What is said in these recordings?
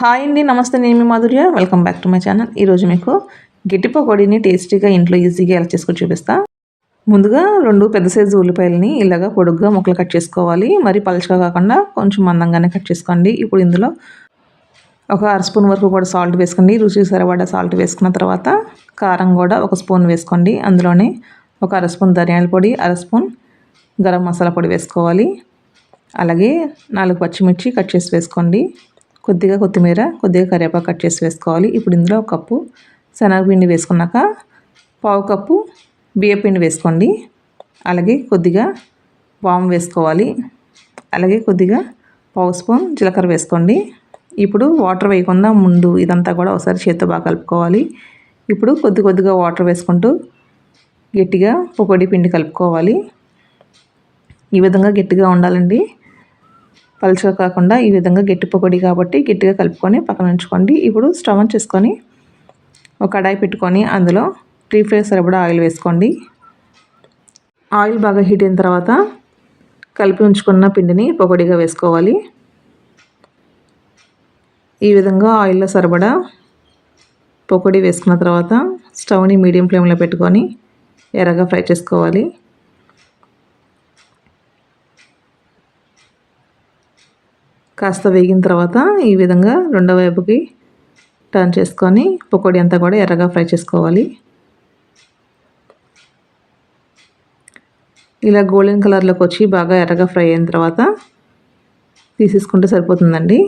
Hi అండి నమస్తే నేను Madhurya. Welcome back to my channel ఈరోజు మీకు గట్టి పకోడీని టేస్టీగా ఇంట్లో ఈజీగా ఎలా చేసుకొని చూపిస్తా. ముందుగా రెండు పెద్ద సైజు ఉల్లిపాయలని ఇలాగా పొడుగ్గా ముక్కలు కట్ చేసుకోవాలి. మరి పలుచగా కాకుండా కొంచెం మందంగానే కట్ చేసుకోండి. ఇప్పుడు ఇందులో ఒక అర స్పూన్ వరకు కూడా సాల్ట్ వేసుకోండి. రుచి సరిపడా సాల్ట్ వేసుకున్న తర్వాత కారం కూడా ఒక స్పూన్ వేసుకోండి. అందులోనే ఒక అర స్పూన్ ధనియాల పొడి అర స్పూన్ గరం మసాలా పొడి వేసుకోవాలి. అలాగే నాలుగు పచ్చిమిర్చి కట్ చేసి వేసుకోండి. కొద్దిగా కొత్తిమీర కొద్దిగా కరివేపాకు కట్ చేసి వేసుకోవాలి. ఇప్పుడు ఇందులో ఒక కప్పు శనగపిండి వేసుకున్నాక పావు కప్పు బియ్యపిండి వేసుకోండి. అలాగే కొద్దిగా వాము వేసుకోవాలి. అలాగే కొద్దిగా పావు స్పూన్ జీలకర్ర వేసుకోండి. ఇప్పుడు వాటర్ వేయకుండా ముందు ఇదంతా కూడా ఒకసారి చేతితో బాగా కలుపుకోవాలి. ఇప్పుడు కొద్ది కొద్దిగా వాటర్ వేసుకుంటూ గట్టిగా పొడి పిండి కలుపుకోవాలి. ఈ విధంగా గట్టిగా ఉండాలండి. పలుచగా కాకుండా ఈ విధంగా గట్టి పొగడి కాబట్టి గట్టిగా కలుపుకొని పక్కన ఉంచుకోండి. ఇప్పుడు స్టవ్ ఆన్ చేసుకొని ఒక కడాయి పెట్టుకొని అందులో త్రీ ఫ్రై సరిపడా ఆయిల్ వేసుకోండి. ఆయిల్ బాగా హీట్ అయిన తర్వాత కలిపి ఉంచుకున్న పిండిని పొగడిగా వేసుకోవాలి. ఈ విధంగా ఆయిల్లో సరిపడా పొగడి వేసుకున్న తర్వాత స్టవ్ని మీడియం ఫ్లేమ్లో పెట్టుకొని ఎర్రగా ఫ్రై చేసుకోవాలి. కాస్త వేగిన తర్వాత ఈ విధంగా రెండో వైపుకి టర్న్ చేసుకొని పకోడీ అంతా కూడా ఎర్రగా ఫ్రై చేసుకోవాలి. ఇలా గోల్డెన్ కలర్లోకి వచ్చి బాగా ఎర్రగా ఫ్రై అయిన తర్వాత తీసేసుకుంటే సరిపోతుందండి.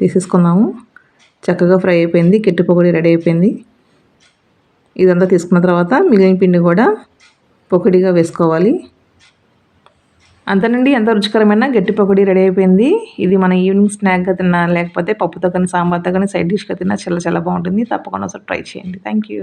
తీసేసుకుందాము చక్కగా ఫ్రై అయిపోయింది. కిట్టు పొగడి రెడీ అయిపోయింది. ఇదంతా తీసుకున్న తర్వాత మిగిలిన పిండి కూడా పొకడిగా వేసుకోవాలి. అంతేనండి ఎంత రుచికరమైన గట్టి పకోడీ రెడీ అయిపోయింది. ఇది మన ఈవినింగ్ స్నాక్గా తిన్నా లేకపోతే పప్పుతో కానీ సాంబార్తో కానీ సైడ్ డిష్గా తిన్నా చాలా చాలా బాగుంటుంది. తప్పకుండా ఒకసారి ట్రై చేయండి. Thank you